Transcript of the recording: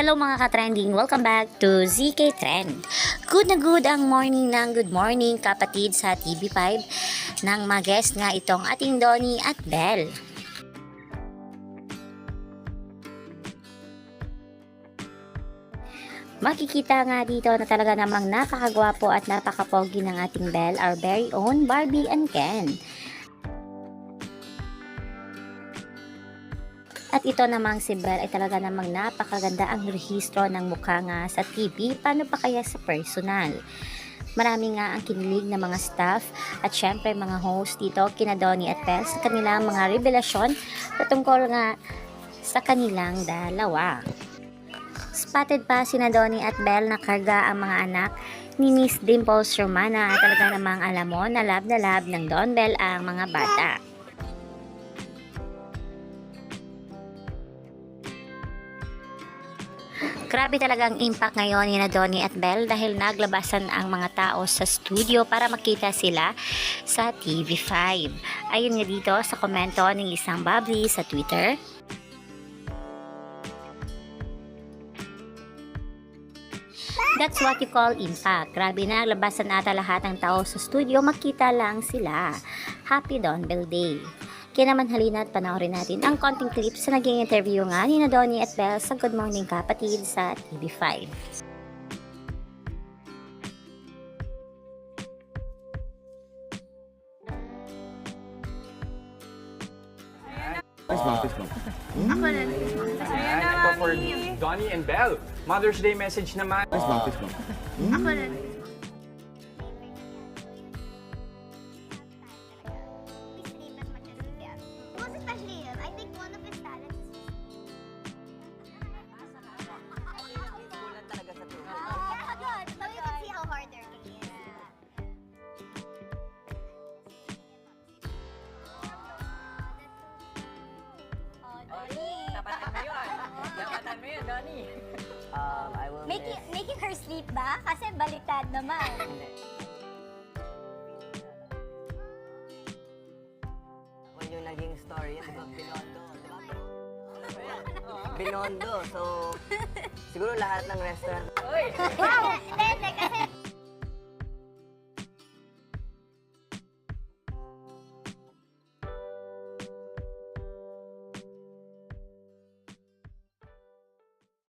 Hello mga ka-trending, welcome back to ZK Trend. Good na good ang morning ng good morning kapatid sa TV5 ng mga guest nga itong ating Donnie at Belle. Makikita nga dito na talaga namang napakagwapo at napakapogi ng ating Belle, our very own Barbie and Ken. At ito namang si Belle ay talaga namang napakaganda ang rehistro ng mukha nga sa TV, paano pa kaya sa personal? Marami nga ang kinilig ng mga staff at syempre mga host dito, kina Donnie at Belle sa kanilang mga revelasyon patungkol nga sa kanilang dalawa. Spotted pa sina Donnie at Belle na karga ang mga anak ni Miss Dimples Romana talaga namang alam mo na love na love ng Don Bell ang mga bata. Grabe talaga ang impact ngayon ni na at Belle dahil naglabasan ang mga tao sa studio para makita sila sa TV5. Ayun nga dito sa komento ng isang bubbly sa Twitter. That's what you call impact. Grabe na, labasan ata lahat ng tao sa studio, makita lang sila. Happy Don Bell Day. Kaya naman halina at panoorin natin ang konting clips sa naging interview nga ni na Donnie at Belle sa Good Morning Kapatid sa TV5. Fist bump, fist bump. Ayan, ito for Donnie and Belle. Mother's Day message naman. Fist bump, fist bump. Most Um, I will Making, miss- making her sleep ba? Kasi baliktad naman. Kung yung naging story, di ba, Binondo? Binondo, so, siguro lahat ng restaurant, wow! Hindi, hindi. Kasi